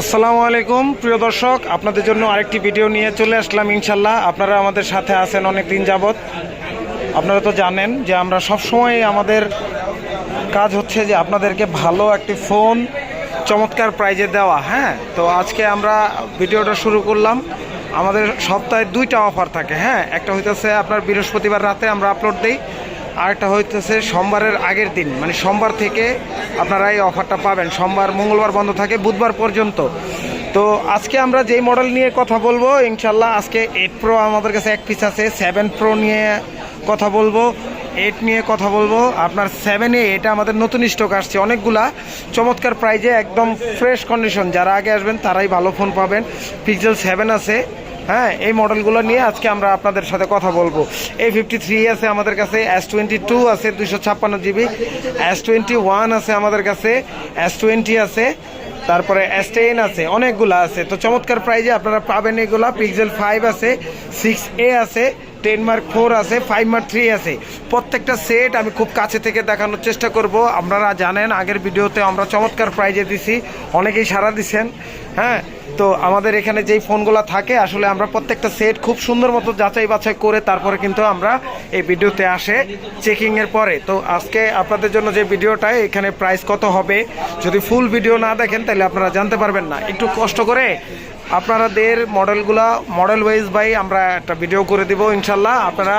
আসসালামু আলাইকুম, প্রিয় দর্শক, আপনাদের জন্য আরেকটি ভিডিও নিয়ে চলে আসলাম ইনশাল্লাহ। আপনারা আমাদের সাথে আছেন অনেক দিন যাবৎ। আপনারা তো জানেন যে আমরা সবসময় আমাদের কাজ হচ্ছে যে আপনাদেরকে ভালো একটি ফোন চমৎকার প্রাইজে দেওয়া হ্যাঁ? তো আজকে আমরা ভিডিওটা শুরু করলাম। আমাদের সপ্তাহে দুইটা অফার থাকে হ্যাঁ? একটা হইতেছে আপনার বৃহস্পতিবার রাতে আমরা আপলোড দিই আরেকটা হইতেছে সোমবারের আগের দিন মানে সোমবার থেকে আপনারা এই অফারটা পাবেন। সোমবার, মঙ্গলবার বন্ধ থাকে, বুধবার পর্যন্ত। তো আজকে আমরা যেই মডেল নিয়ে কথা বলব ইনশাল্লাহ আজকে এইট প্রো আমাদের কাছে এক পিস আছে সেভেন প্রো নিয়ে কথা বলব এইট নিয়ে কথা বলব। আপনার সেভেনে এটা আমাদের নতুন স্টক আসছে, অনেকগুলা। চমৎকার প্রাইজে একদম ফ্রেশ কন্ডিশন যারা আগে আসবেন তারাই ভালো ফোন পাবেন। পিক্সেল সেভেন আছে। হ্যাঁ এই মডেলগুলো নিয়ে আজকে আমরা আপনাদের সাথে কথা বলব। এই ফিফটি থ্রি আছে আমাদের কাছে এস টোয়েন্টি টু আছে দুশো ছাপ্পান্ন জিবি এস টোয়েন্টি ওয়ান আছে আমাদের কাছে এস টোয়েন্টি আছে, তারপরে এস টেন আছে, অনেকগুলো আছে। তো চমৎকার প্রাইজে আপনারা পাবেন এগুলা পিক্সেল ফাইভ আছে সিক্স এ আছে টেন মার্ক ফোর আছে ফাইভ মার্ক থ্রি আছে। প্রত্যেকটা সেট আমি খুব কাছে থেকে দেখানোর চেষ্টা করব। আপনারা জানেন, আগের ভিডিওতে আমরা চমৎকার প্রাইজে দিছি, অনেকেই সাড়া দিছেন হ্যাঁ? তো আমাদের এখানে যেই ফোনগুলো থাকে, আসলে আমরা প্রত্যেকটা সেট খুব সুন্দর মতো যাচাই বাছাই করে তারপরে কিন্তু আমরা এই ভিডিওতে আসে চেকিংয়ের পরে। তো আজকে আপনাদের জন্য যে ভিডিওটা, এখানে প্রাইস কত হবে, যদি ফুল ভিডিও না দেখেন, তাহলে আপনারা জানতে পারবেন না। একটু কষ্ট করে আপনাদের মডেলগুলা মডেল ওয়াইজ বাই আমরা একটা ভিডিও করে দিব, ইনশাল্লাহ। আপনারা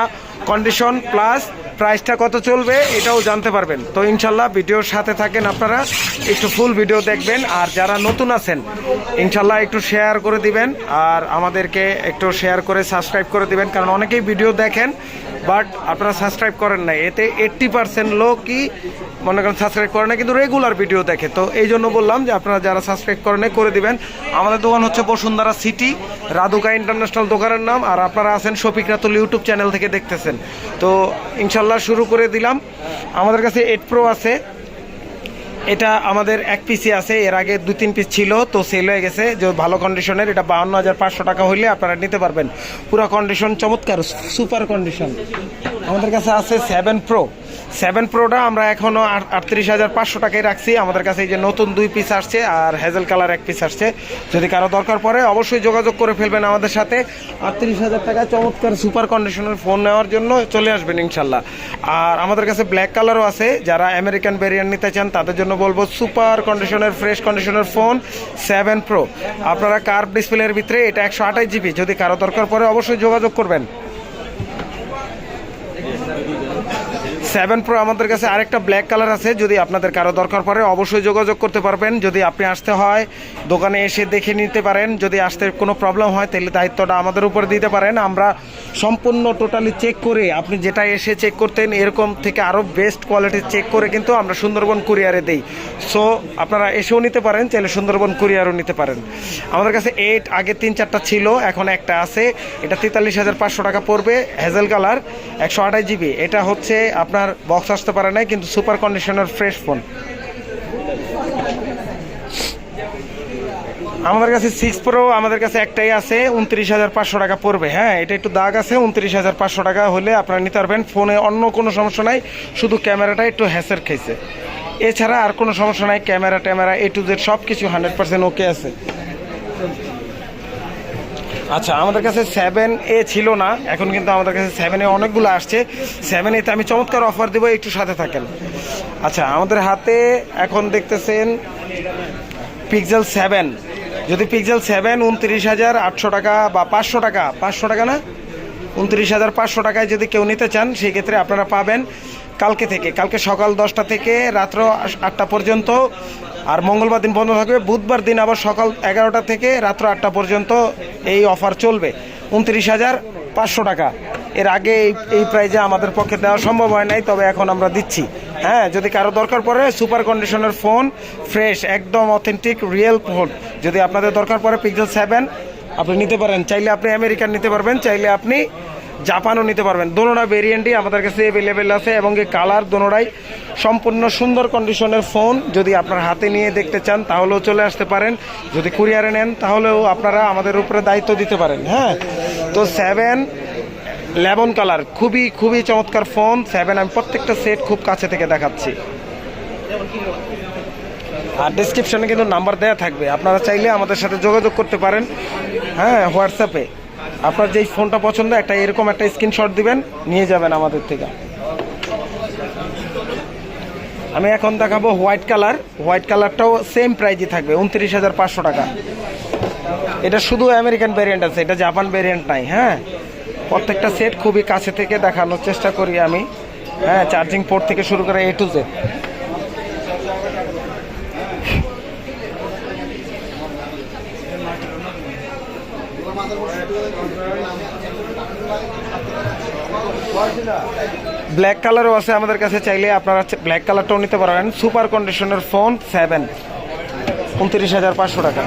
কন্ডিশন প্লাস প্রাইসটা কত চলবে এটাও জানতে পারবেন। তো ইনশাল্লাহ ভিডিওর সাথে থাকেন আপনারা, একটু ফুল ভিডিও দেখবেন, আর যারা নতুন আছেন, ইনশাল্লাহ একটু শেয়ার করে দিবেন, আর আমাদেরকে একটু শেয়ার করে সাবস্ক্রাইব করে দিবেন, কারণ অনেকেই ভিডিও দেখেন বাট আপনারা সাবস্ক্রাইব করেন না এতে এইট্টি পার্সেন্ট লোকই মনে করেন সাবস্ক্রাইব করে না কিন্তু রেগুলার ভিডিও দেখে। তো এই জন্য বললাম যে আপনারা যারা সাবস্ক্রাইব করেন করে দিবেন। আমাদের দোকান হচ্ছে বসুন্ধরা সিটি রাধুকা ইন্টারন্যাশনাল দোকানের নাম, আর আপনারা আছেন শফিক রাতুল ইউটিউব চ্যানেল থেকে দেখতেছেন। তো ইনশাল্লাহ শুরু করে দিলাম। আমাদের কাছে এইট প্রো আছে। এটা আমাদের এক পিসি আছে। এর আগে দু তিন পিস ছিল, তো সেল হয়ে গেছে। যে ভালো কন্ডিশনের এটা বাহান্ন হাজার পাঁচশো টাকা হইলে আপনারা নিতে পারবেন। পুরো কন্ডিশন চমৎকার সুপার কন্ডিশন আমাদের কাছে আছে সেভেন প্রো সেভেন প্রোটা আমরা এখনও আটত্রিশ হাজার পাঁচশো টাকায় রাখছি। আমাদের কাছে এই যে নতুন দুই পিস আসছে আর হেজেল কালার এক পিস আসছে। যদি কারও দরকার পড়ে, অবশ্যই যোগাযোগ করে ফেলবেন আমাদের সাথে। আটত্রিশ হাজার টাকা চমৎকার সুপার কন্ডিশনের ফোন নেওয়ার জন্য চলে আসবেন ইনশাল্লাহ। আর আমাদের কাছে ব্ল্যাক কালারও আছে। যারা আমেরিকান ভেরিয়েন্ট নিতে চান, তাদের জন্য বলব সুপার কন্ডিশনের ফ্রেশ কন্ডিশনের ফোন সেভেন প্রো আপনারা কার্ভ ডিসপ্লের ভিতরে এটা একশো আঠাশ জিবি যদি কারও দরকার পড়ে, অবশ্যই যোগাযোগ করবেন। সেভেন প্রো আমাদের কাছে আরেকটা ব্ল্যাক কালার আছে, যদি আপনাদের কারও দরকার পড়ে অবশ্যই যোগাযোগ করতে পারবেন। যদি আপনি আসতে হয়, দোকানে এসে দেখে নিতে পারেন। যদি আসতে কোনো প্রবলেম হয়, তাহলে দায়িত্বটা আমাদের উপরে দিতে পারেন। আমরা সম্পূর্ণ টোটালি চেক করে আপনি যেটা এসে চেক করতেন, এরকম থেকে আরও বেস্ট কোয়ালিটির চেক করে কিন্তু আমরা সুন্দরবন কুরিয়ারে দিই। সো আপনারা এসেও নিতে পারেন, চাইলে সুন্দরবন কুরিয়ারও নিতে পারেন। আমাদের কাছে এইট আগে তিন, চারটা ছিল, এখন একটা আছে। এটা তেতাল্লিশ হাজার পাঁচশো টাকা পড়বে হেজেল কালার একশো আঠাশ জিবি এটা হচ্ছে আপনার বক্স আসতে পারে নাই, কিন্তু সুপার কন্ডিশনের ফ্রেশ ফোন। আমাদের কাছে সিক্স প্রো আমাদের কাছে একটাই আছে, উনত্রিশ হাজার পাঁচশো টাকা পড়বে। হ্যাঁ এটা একটু দাগ আছে, উনত্রিশ হাজার পাঁচশো টাকা হলে আপনারা নিতে পারবেন। ফোনে অন্য কোনো সমস্যা নাই, শুধু ক্যামেরাটা একটু হ্যাসের খেয়েছে এছাড়া আর কোনো সমস্যা নাই, ক্যামেরা ট্যামেরা এ টু জেড সব কিছু হান্ড্রেড পার্সেন্ট ওকে আছে। আচ্ছা আমাদের কাছে সেভেন এ ছিল না, এখন কিন্তু আমাদের কাছে সেভেন এ অনেকগুলো আসছে। সেভেন এতে আমি চমৎকার অফার দেবো, একটু সাথে থাকেন। আচ্ছা আমাদের হাতে এখন দেখতেছেন পিক্সেল সেভেন যদি পিক্সেল সেভেন উনত্রিশ হাজার আটশো টাকা বা পাঁচশো টাকা পাঁচশো টাকা না? উনত্রিশ হাজার পাঁচশো টাকায় যদি কেউ নিতে চান সেই ক্ষেত্রে আপনারা পাবেন কালকে থেকে, কালকে সকাল দশটা থেকে রাত্র আটটা পর্যন্ত। আর মঙ্গলবার দিন বন্ধ থাকবে। বুধবার দিন আবার সকাল এগারোটা থেকে রাত্র আটটা পর্যন্ত এই অফার চলবে। উনত্রিশ হাজার পাঁচশো টাকা। এর আগে এই এই প্রাইজে আমাদের পক্ষে দেওয়া সম্ভব হয় নাই, তবে এখন আমরা দিচ্ছি। হ্যাঁ যদি কারও দরকার পড়ে সুপার কন্ডিশনের ফোন ফ্রেশ একদম অথেন্টিক রিয়েল ফোন যদি আপনাদের দরকার পড়ে পিক্সেল সেভেন আপনি নিতে পারেন। চাইলে আপনি আমেরিকান নিতে পারবেন, চাইলে আপনি জাপানও নিতে পারবেন। দোনোটা ভেরিয়েন্টই আমাদের কাছে অ্যাভেলেবেল আছে এবং এই কালার দোনোটাই সম্পূর্ণ সুন্দর কন্ডিশনের ফোন যদি আপনার হাতে নিয়ে দেখতে চান, তাহলেও চলে আসতে পারেন। যদি কুরিয়ারে নেন, তাহলেও আপনারা আমাদের উপরে দায়িত্ব দিতে পারেন হ্যাঁ? তো সেভেন লেবন কালার খুবই খুবই চমৎকার ফোন সেভেন আমি প্রত্যেকটা সেট খুব কাছে থেকে দেখাচ্ছি। আর ডিসক্রিপশনে কিন্তু নাম্বার দেওয়া থাকবে। আপনারা চাইলে আমাদের সাথে যোগাযোগ করতে পারেন হ্যাঁ হোয়াটসঅ্যাপে। আপনার যেই ফোনটা পছন্দ, একটা এরকম একটা স্ক্রিনশট দিবেন, নিয়ে যাবেন আমাদের থেকে। আমি এখন দেখাবো হোয়াইট কালার। হোয়াইট কালারটাও সেম প্রাইজই থাকবে, উনত্রিশ হাজার পাঁচশো টাকা। এটা শুধু আমেরিকান ভ্যারিয়েন্ট আছে, এটা জাপান ভ্যারিয়েন্ট নাই হ্যাঁ? প্রত্যেকটা সেট খুবই কাছে থেকে দেখানোর চেষ্টা করি আমি। হ্যাঁ চার্জিং পোর্ট থেকে শুরু করে এ টু জেড ব্ল্যাক কালারও আছে আমাদের কাছে চাইলে আপনারা ব্ল্যাক কালারটাও নিতে পারেন। সুপার কন্ডিশনের ফোন সেভেন উনত্রিশ হাজার পাঁচশো টাকা।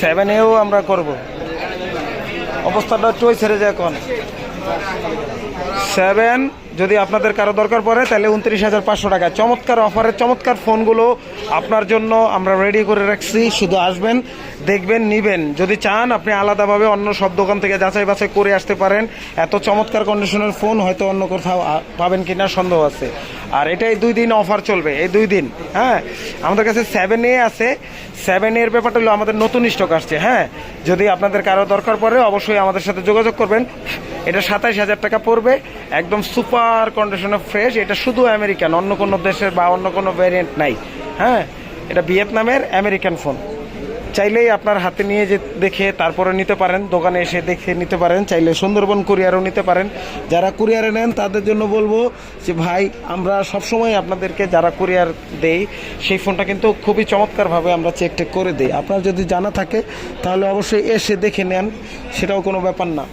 সেভেনেও আমরা করব। অবস্থাটা একটু ছেড়ে যায় এখন। সেভেন যদি আপনাদের কারও দরকার পড়ে, তাহলে উনত্রিশ হাজার পাঁচশো টাকা। চমৎকার অফারের চমৎকার ফোনগুলো আপনার জন্য আমরা রেডি করে রাখছি। শুধু আসবেন, দেখবেন, নিবেন। যদি চান, আপনি আলাদাভাবে অন্য সব দোকান থেকে যাচাই বাছাই করে আসতে পারেন। এত চমৎকার কন্ডিশনের ফোন হয়তো অন্য কোথাও পাবেন কিনা সন্দেহ আছে। আর এটাই দুই দিন অফার চলবে, এই দুই দিন হ্যাঁ? আমাদের কাছে সেভেন এ আছে। সেভেন এর ব্যাপারটা হলো আমাদের নতুন স্টক আসছে হ্যাঁ? যদি আপনাদের কারও দরকার পড়ে, অবশ্যই আমাদের সাথে যোগাযোগ করবেন। এটা সাতাইশ হাজার টাকা পড়বে, একদম সুপার কন্ডিশনে ফ্রেশ এটা শুধু আমেরিকান অন্য কোনো দেশের বা অন্য কোনো ভ্যারিয়েন্ট নাই। হ্যাঁ? এটা ভিয়েতনামের আমেরিকান ফোন চাইলেই আপনার হাতে নিয়ে যে দেখে তারপরে নিতে পারেন, দোকানে এসে দেখে নিতে পারেন, চাইলে সুন্দরবন কুরিয়ারও নিতে পারেন। যারা কুরিয়ারে নেন, তাদের জন্য বলব যে, ভাই, আমরা সবসময় আপনাদেরকে যারা কুরিয়ার দেই, সেই ফোনটা কিন্তু খুবই চমৎকারভাবে আমরা চেক টেক করে দিই। আপনার যদি জানা থাকে, তাহলে অবশ্যই এসে দেখে নেন, সেটাও কোনো ব্যাপার না।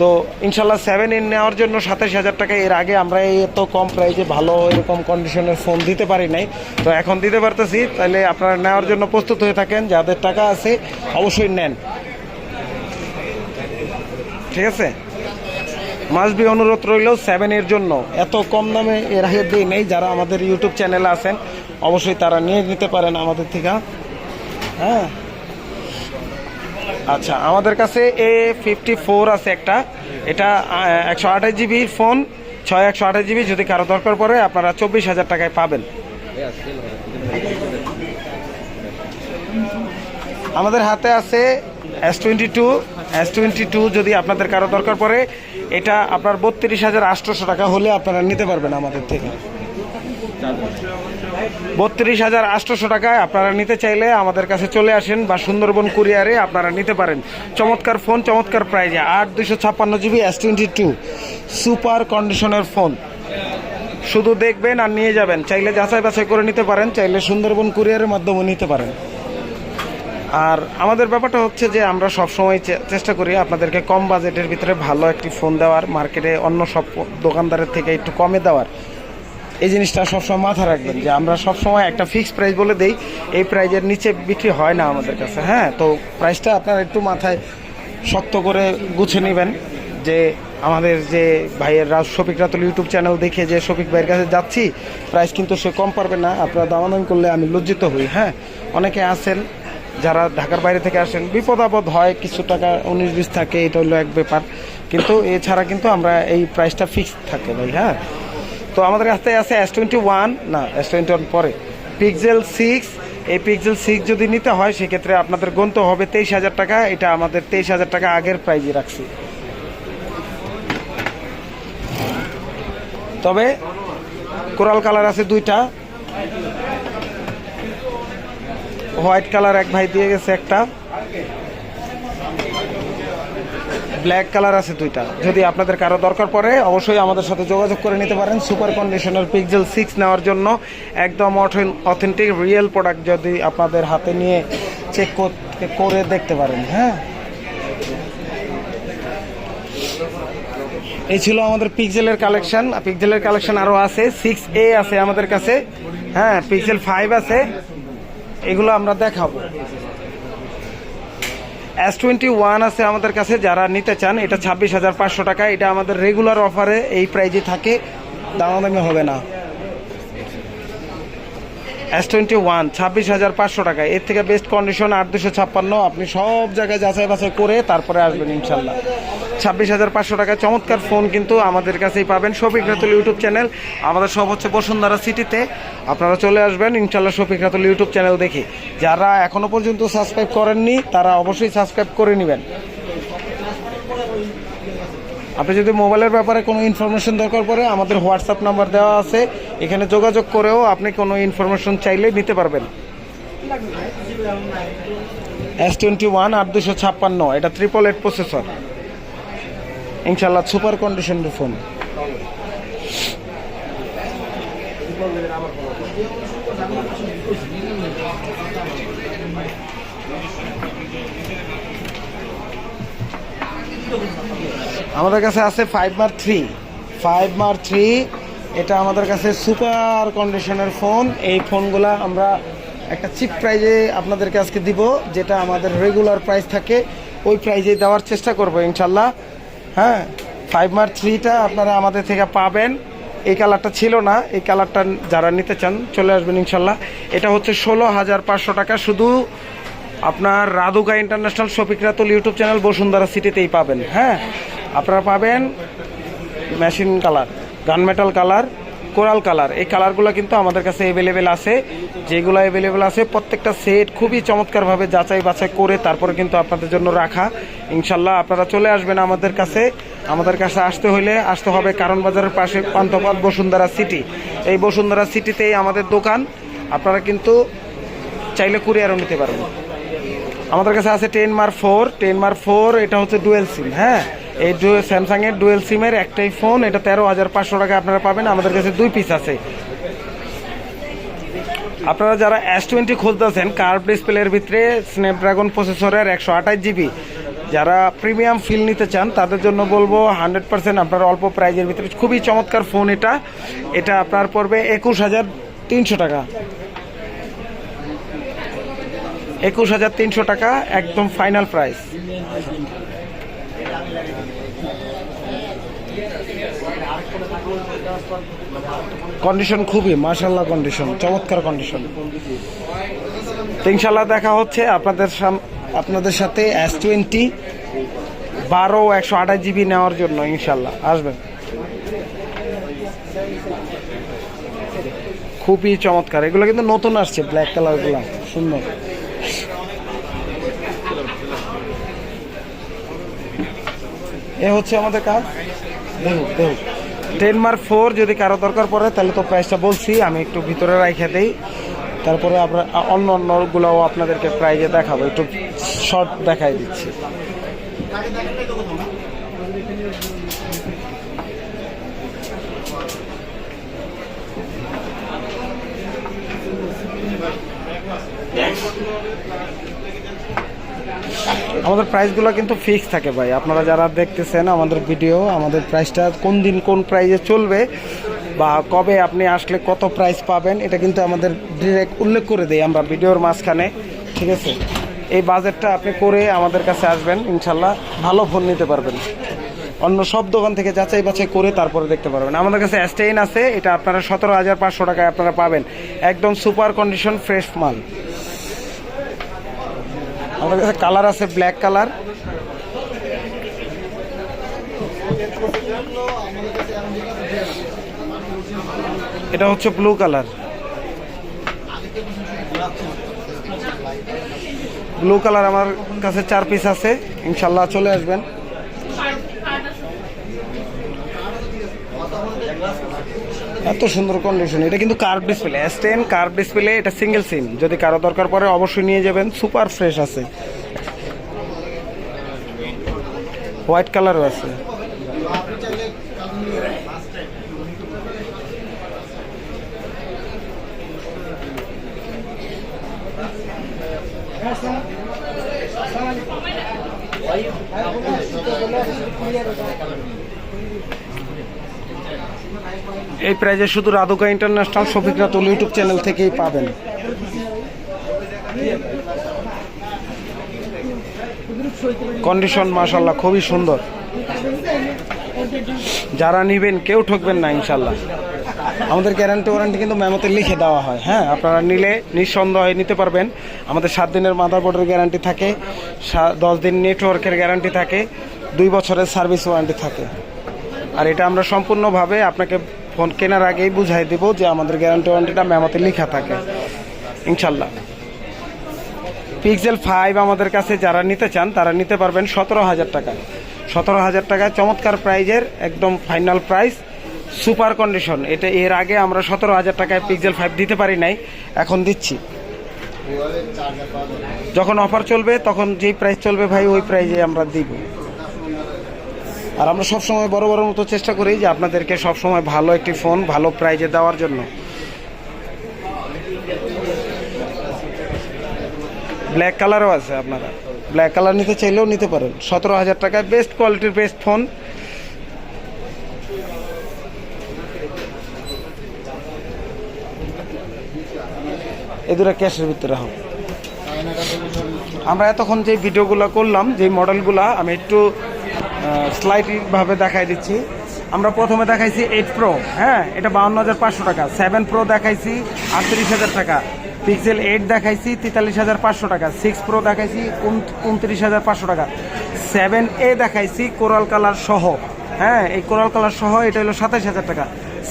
তো ইনশাল্লাহ সেভেন ইন নেওয়ার জন্য সাতাশ হাজার টাকা। এর আগে আমরা এত কম প্রাইজে ভালো এরকম কন্ডিশনের ফোন দিতে পারি নাই। তো এখন দিতে পারতেছি। তাহলে আপনারা নেওয়ার জন্য প্রস্তুত হয়ে থাকেন। যাদের টাকা আছে, অবশ্যই নেন। ঠিক আছে? মাস্ট বি অনুরোধ রইল সেভেন এর জন্য। এত কম দামে এর আগে দিই নেই। যারা আমাদের ইউটিউব চ্যানেলে আছেন, অবশ্যই তারা নিয়ে নিতে পারেন আমাদের থেকে। হ্যাঁ? আচ্ছা আমাদের কাছে এ ফিফটি ফোর আছে একটা। এটা একশো আঠাশ জিবির ফোন, ছয় একশো আঠাশ জিবি যদি কারও দরকার পড়ে, আপনারা চব্বিশ হাজার টাকায় পাবেন। আমাদের হাতে আছে S twenty two S twenty two যদি আপনাদের কারও দরকার পড়ে, এটা আপনার বত্রিশ হাজার আটশোশো টাকা হলে আপনারা নিতে পারবেন আমাদের থেকে। বত্রিশ হাজার আটশোশো টাকায় আপনারা নিতে চাইলে আমাদের কাছে চলে আসেন বা সুন্দরবন কুরিয়ারে আপনারা নিতে পারেন। চমৎকার ফোন, চমৎকার প্রাইজে। আট দুশো ছাপ্পান্ন GB S twenty two super কন্ডিশনের ফোন। শুধু দেখবেন আর নিয়ে যাবেন। চাইলে যাচাই বাছাই করে নিতে পারেন, চাইলে সুন্দরবন কুরিয়ারের মাধ্যমে নিতে পারেন। আর আমাদের ব্যাপারটা হচ্ছে যে আমরা সবসময় চেষ্টা করি আপনাদেরকে কম বাজেটের ভিতরে ভালো একটি ফোন দেওয়ার, মার্কেটে অন্য সব দোকানদারের থেকে একটু কমে দেওয়ার। এই জিনিসটা সবসময় মাথা রাখবেন যে আমরা সবসময় একটা ফিক্স প্রাইস বলে দেই, এই প্রাইজের নিচে বিক্রি হয় না আমাদের কাছে হ্যাঁ? তো প্রাইসটা আপনারা একটু মাথায় শক্ত করে গুছে নেবেন যে আমাদের যে ভাইয়ের রাজ শফিক রাতুল ইউটিউব চ্যানেল দেখে যে শফিক ভাইয়ের কাছে যাচ্ছি প্রাইস কিন্তু সে কম পারবে না, আপনারা দামাদামি করলে আমি লজ্জিত হই হ্যাঁ? অনেকে আছেন যারা ঢাকার বাইরে থেকে আসেন, বিপদ আপদ হয়, কিছু টাকা উনিশ বিশ থাকে, এটা হলো এক ব্যাপার। কিন্তু এছাড়া কিন্তু আমরা এই প্রাইসটা ফিক্সড থাকে ভাই হ্যাঁ? তো আমাদের কাছে আছে এস টোয়েন্টি ওয়ান না এস টোয়েন্টি ওয়ান পরে। পিক্সেল সিক্স এই পিক্সেল সিক্স যদি নিতে হয়, সেক্ষেত্রে আপনাদের গন্ত হবে তেইশ হাজার টাকা। এটা আমাদের তেইশ হাজার টাকা আগের প্রাইজে রাখছি। তবে কোরাল কালার আছে দুইটা। হোয়াইট কালার এক ভাই দিয়ে গেছে একটা। ব্ল্যাক কালার আছে দুইটা। যদি আপনাদের কারও দরকার পড়ে, অবশ্যই আমাদের সাথে যোগাযোগ করে নিতে পারেন। সুপার কন্ডিশনার পিক্সেল সিক্স নেওয়ার জন্য একদম অথেন্টিক রিয়েল প্রোডাক্ট যদি আপনাদের হাতে নিয়ে চেক করে দেখতে পারেন হ্যাঁ? এই ছিল আমাদের পিক্সেলের কালেকশন পিক্সেলের কালেকশন আরও আছে সিক্স এ আছে আমাদের কাছে। হ্যাঁ পিক্সেল ফাইভ আছে। এগুলো আমরা দেখাবো। এস টোয়েন্টি ওয়ান আছে আমাদের কাছে, যারা নিতে চান, এটা ছাব্বিশ হাজার পাঁচশো টাকা। এটা আমাদের রেগুলার অফারে এই প্রাইজে থাকে। দামাদামি হবে না। এস টোয়েন্টি ওয়ান ছাব্বিশ হাজার পাঁচশো টাকা। এর থেকে বেস্ট কন্ডিশন আট দুশো ছাপ্পান্ন। আপনি সব জায়গায় যাচাই বাছাই করে তারপরে আসবেন ইনশাল্লাহ। ছাব্বিশ হাজার পাঁচশো টাকা। চমৎকার ফোন কিন্তু আমাদের কাছেই পাবেন শফিক রাতুল ইউটিউব চ্যানেল আমাদের সব হচ্ছে বসুন্ধরা সিটিতে আপনারা চলে আসবেন, ইনশাল্লাহ শফিক রাতুল ইউটিউব চ্যানেল দেখে। যারা এখনও পর্যন্ত সাবস্ক্রাইব করেননি, তারা অবশ্যই সাবস্ক্রাইব করে নেবেন। আপনি যদি মোবাইলের ব্যাপারে কোনো ইনফরমেশন দরকার পড়ে, আমাদের হোয়াটসঅ্যাপ নাম্বার দেওয়া আছে। এখানে যোগাযোগ করেও আপনি কোনো ইনফরমেশন চাইলে নিতে পারবেন। এস টোয়েন্টি ওয়ান আট দুশো ছাপ্পান্ন, এটা ট্রিপল এইট প্রসেসর ইনশাল্লাহ সুপার কন্ডিশনের ফোন আমাদের কাছে আছে ফাইভ মার থ্রি ফাইভ মার থ্রি এটা আমাদের কাছে সুপার কন্ডিশনের ফোন এই ফোনগুলা আমরা একটা চিপ প্রাইজে আপনাদেরকে আজকে দিব, যেটা আমাদের রেগুলার প্রাইস থাকে। ওই প্রাইজে দেওয়ার চেষ্টা করব, ইনশাল্লাহ। হ্যাঁ ফাইভ মার থ্রিটা আপনারা আমাদের থেকে পাবেন। এই কালারটা ছিল না, এই কালারটা যারা নিতে চান, চলে আসবেন ইনশাল্লাহ। এটা হচ্ছে ষোলো হাজার পাঁচশো টাকা। শুধু আপনার Radhuka international Shafiq Ratul YouTube channel Bashundhara সিটিতেই পাবেন। হ্যাঁ আপনারা পাবেন machine colour gunmetal colour coral colour এই কালারগুলো কিন্তু আমাদের কাছে অ্যাভেলেবেল আছে। যেগুলো অ্যাভেলেবেল আছে, প্রত্যেকটা সেট খুবই চমৎকারভাবে যাচাই বাছাই করে তারপরে কিন্তু আপনাদের জন্য রাখা। ইনশাল্লাহ আপনারা চলে আসবেন আমাদের কাছে। আমাদের কাছে আসতে হলে আসতে হবে কারণ বাজারের পাশে পান্থপথ বসুন্ধরা সিটি এই বসুন্ধরা সিটিতেই আমাদের দোকান। আপনারা কিন্তু চাইলে কুরিয়ারও নিতে পারবেন। আমাদের কাছে আছে টেন মার ফোর টেন মার ফোর এটা হচ্ছে ডুয়েল সিম হ্যাঁ? এই স্যামসাং এর ডুয়েল সিমের একটাই ফোন, এটা তেরো হাজার পাঁচশো টাকা আপনারা পাবেন, আমাদের কাছে দুই পিস আছে। আপনারা যারা এস টোয়েন্টি খুঁজতেছেন কার্ভ ডিসপ্লের ভিতরে স্ন্যাপড্রাগন প্রসেসরের একশো আঠাশ জিবি যারা প্রিমিয়াম ফিল নিতে চান, তাদের জন্য বলব হান্ড্রেড পার্সেন্ট আপনার অল্প প্রাইজের ভিতরে, খুবই চমৎকার ফোন এটা। এটা আপনার পড়বে একুশ হাজার তিনশো টাকা। একুশ হাজার তিনশো টাকা, একদম ফাইনাল প্রাইস কন্ডিশন খুবই মার্শাল্লাহ কন্ডিশন চমৎকার কন্ডিশন ইনশাল্লাহ দেখা হচ্ছে আপনাদের আপনাদের সাথে এস টোয়েন্টি বারো একশো আঠাশ জিবি নেওয়ার জন্য ইনশাল্লাহ আসবেন। খুবই চমৎকার। এগুলো কিন্তু নতুন আসছে ব্ল্যাক কালারগুলো সুন্দর। এ হচ্ছে আমাদের কাজ। দেখুক দেখুক টেন মার্ক ফোর যদি কারও দরকার পড়ে, তাহলে তো প্রাইসটা বলছি, আমি একটু ভিতরে রাইখে দিই। তারপরে আপনার অন্য অন্যগুলোও আপনাদেরকে প্রাইজে দেখাবো, একটু শর্ট দেখাই দিচ্ছি। আমাদের প্রাইসগুলো কিন্তু ফিক্স থাকে ভাই। আপনারা যারা দেখতেছেন আমাদের ভিডিও আমাদের প্রাইসটা কোন দিন কোন প্রাইসে চলবে বা কবে আপনি আসলে কত প্রাইস পাবেন, এটা কিন্তু আমাদের ডিরেক্ট উল্লেখ করে দেই আমরা ভিডিওর মাঝখানে, ঠিক আছে? এই বাজেটটা আপনি করে আমাদের কাছে আসবেন ইনশাল্লাহ ভালো ফোন নিতে পারবেন। অন্য সব দোকান থেকে যাচাই বাছাই করে তারপরে দেখতে পারবেন। আমাদের কাছে অ্যাস্টেইন আছে, এটা আপনারা সতেরো হাজার পাঁচশো টাকায় আপনারা পাবেন। একদম সুপার কন্ডিশন ফ্রেশ মাল। আমাদের কাছে কালার আছে ব্ল্যাক কালার। এটা হচ্ছে ব্লু কালার। ব্লু কালার আমার কাছে চার পিস আছে, ইনশাল্লাহ চলে আসবেন। এত সুন্দর কন্ডিশন এটা কিন্তু curve display S ten curve display এটা সিঙ্গেল সিম যদি কারও দরকার পড়ে অবশ্যই নিয়ে যাবেন সুপার ফ্রেশ আছে। হোয়াইট কালারও আছে। এই প্রাইজে শুধু Radhuka international, Shafiq YouTube channel থেকেই পাবেন। কন্ডিশন মাশাল্লাহ খুবই সুন্দর। যারা নিবেন, কেউ ঠকবেন না ইনশাল্লাহ আমাদের গ্যারান্টি ওয়ারেন্টি কিন্তু মেমোতে লিখে দেওয়া হয়। হ্যাঁ আপনারা নিলে নিঃসন্দেহে নিতে পারবেন। আমাদের সাত দিনের মাদারবোর্ডের গ্যারান্টি থাকে দশ দিন নেটওয়ার্কের গ্যারান্টি থাকে, দুই বছরের সার্ভিস ওয়ারেন্টি থাকে। আর এটা আমরা সম্পূর্ণভাবে আপনাকে ফোন কেনার আগেই বুঝাই দেবো যে আমাদের গ্যারান্টি ওয়ারেন্টিটা মেমোতে লেখা থাকে। ইনশাল্লাহ। পিক্সেল ফাইভ আমাদের কাছে যারা নিতে চান, তারা নিতে পারবেন সতেরো হাজার টাকায় সতেরো হাজার টাকায় চমৎকার প্রাইজের একদম ফাইনাল প্রাইস সুপার কন্ডিশন এটা এর আগে আমরা সতেরো হাজার টাকায় পিক্সেল ফাইভ দিতে পারি নাই, এখন দিচ্ছি। যখন অফার চলবে, তখন যেই প্রাইস চলবে ভাই, ওই প্রাইজে আমরা দিব। আর আমরা সবসময় বড় বড় মতো চেষ্টা করি যে আপনাদেরকে সবসময় ভালো একটি ফোন, ভালো প্রাইজে দেওয়ার জন্য। ব্ল্যাক কালারও আছে আপনারা। ব্ল্যাক কালার নিতে চাইলেও নিতে পারেন। সতেরো হাজার টাকায় বেস্ট কোয়ালিটির বেস্ট ফোন এ দুটো ক্যাশের ভিতরে হবে আমরা এতক্ষণ যে ভিডিওগুলো করলাম, যে মডেলগুলা আমি একটু স্লাইটভাবে দেখাই দিচ্ছি। আমরা প্রথমে দেখাইছি এইট প্রো হ্যাঁ? এটা বাউন্ন হাজার পাঁচশো টাকা। সেভেন প্রো দেখাইছি, আটত্রিশ হাজার টাকা। পিক্সেল এইট দেখাইছি, তেতাল্লিশ হাজার পাঁচশো টাকা। সিক্স প্রো দেখাইছি উনত্রিশ হাজার পাঁচশো টাকা। সেভেন এ দেখাইছি কোরাল কালার সহ হ্যাঁ? এই কোরাল কালার সহ এটা হলো সাতাশ হাজার টাকা।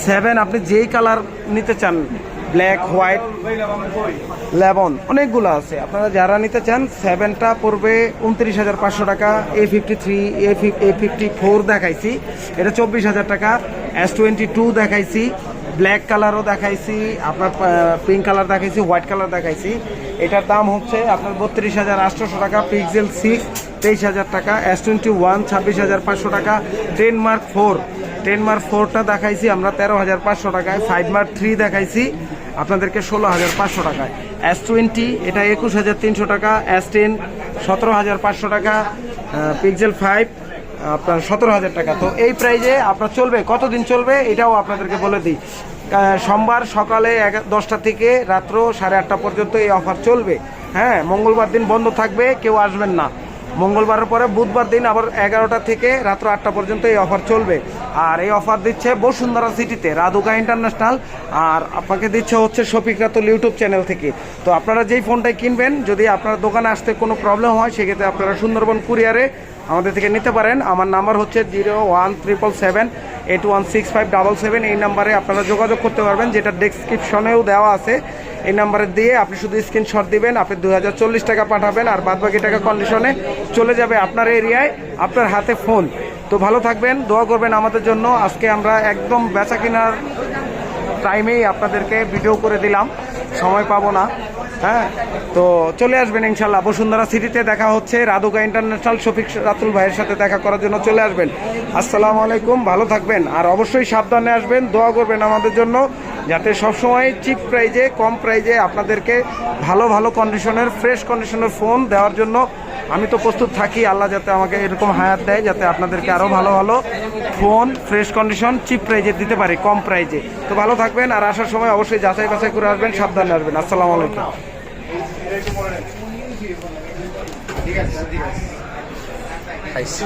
সেভেন আপনি যেই কালার নিতে চান ব্ল্যাক, হোয়াইট, লেবন, অনেকগুলো আছে। আপনারা যারা নিতে চান, সেভেনটা পড়বে উনত্রিশ হাজার পাঁচশো টাকা A fifty three A A fifty four দেখাইছি। এটা চব্বিশ হাজার টাকা। এস টোয়েন্টি টু দেখাইছি। ব্ল্যাক কালারও দেখাইছি। আপনার পিঙ্ক কালার দেখাইছি, হোয়াইট কালার দেখাইছি। এটার দাম হচ্ছে আপনার বত্রিশ হাজার আটশোশো টাকা, পিক্সেল সিক্স তেইশ হাজার টাকা এস টোয়েন্টি ওয়ান ছাব্বিশ হাজার পাঁচশো টাকা ডেনমার্ক ফোর ডেনমার্ক ফোরটা দেখাইছি আমরা তেরো হাজার পাঁচশো টাকায়। ফাইভ মার্ক থ্রি দেখাইছি। আপনাদেরকে ষোলো হাজার পাঁচশো টাকায় এস টোয়েন্টি এটা একুশ হাজার তিনশো টাকা। এস টেন সতেরো হাজার পাঁচশো টাকা। পিক্সেল ফাইভ আপনার সতেরো হাজার টাকা। তো এই প্রাইজে আপনার চলবে, কতদিন চলবে এটাও আপনাদেরকে বলে দিই। সোমবার সকালে এগা- দশটা থেকে রাত্র সাড়ে আটটা পর্যন্ত এই অফার চলবে। হ্যাঁ মঙ্গলবার দিন বন্ধ থাকবে, কেউ আসবেন না। মঙ্গলবারের পরে বুধবার দিন আবার এগারোটা থেকে রাত্র আটটা পর্যন্ত এই অফার চলবে। আর এই অফার দিচ্ছে বসুন্ধরা সিটিতে রাধুকা ইন্টারন্যাশনাল। আর আপনাকে দিচ্ছে হচ্ছে শফিক রাতুল ইউটিউব চ্যানেল থেকে। তো আপনারা যেই ফোনটাই কিনবেন, যদি আপনার দোকানে আসতে কোনো প্রবলেম হয়, সেক্ষেত্রে আপনারা সুন্দরবন কুরিয়ারে আমাদের থেকে নিতে পারেন। আমার নাম্বার হচ্ছে zero one triple seven eight one six five double seven এই নাম্বারে আপনারা যোগাযোগ করতে পারবেন, যেটা ডেসক্রিপশনেও দেওয়া আছে। এই নাম্বারে দিয়ে আপনি শুধু স্ক্রিনশট দিবেন, আপনি দু হাজার চল্লিশ টাকা পাঠাবেন আর বাদ বাকি টাকা কন্ডিশনে চলে যাবে আপনার এরিয়ায়, আপনার হাতে ফোন তো ভালো থাকবেন, দোয়া করবেন আমাদের জন্য। আজকে আমরা একদম বেচা কেনার টাইমেই আপনাদেরকে ভিডিও করে দিলাম। সময় পাবো না হ্যাঁ? তো চলে আসবেন ইনশাল্লাহ। বসুন্ধরা সিটিতে দেখা হচ্ছে রাধুকা ইন্টারন্যাশনাল শফিক রাতুল ভাইয়ের সাথে দেখা করার জন্য চলে আসবেন। আসসালামু আলাইকুম, ভালো থাকবেন। আর অবশ্যই সাবধানে আসবেন, দোয়া করবেন আমাদের জন্য। যাতে সবসময় চিপ প্রাইজে কম প্রাইজে আপনাদেরকে ভালো ভালো কন্ডিশনের ফ্রেশ কন্ডিশনের ফোন দেওয়ার জন্য আমি তো প্রস্তুত থাকি। আল্লাহ যাতে আমাকে এরকম হায়াত দেয়, যাতে আপনাদেরকে আরও ভালো ভালো ফোন ফ্রেশ কন্ডিশন চিপ প্রাইজে দিতে পারি, কম প্রাইজে তো ভালো থাকবেন আর আসার সময় অবশ্যই যাচাই বাছাই করে আসবেন, সাবধানে আসবেন। আসসালামু আলাইকুম। খাইছি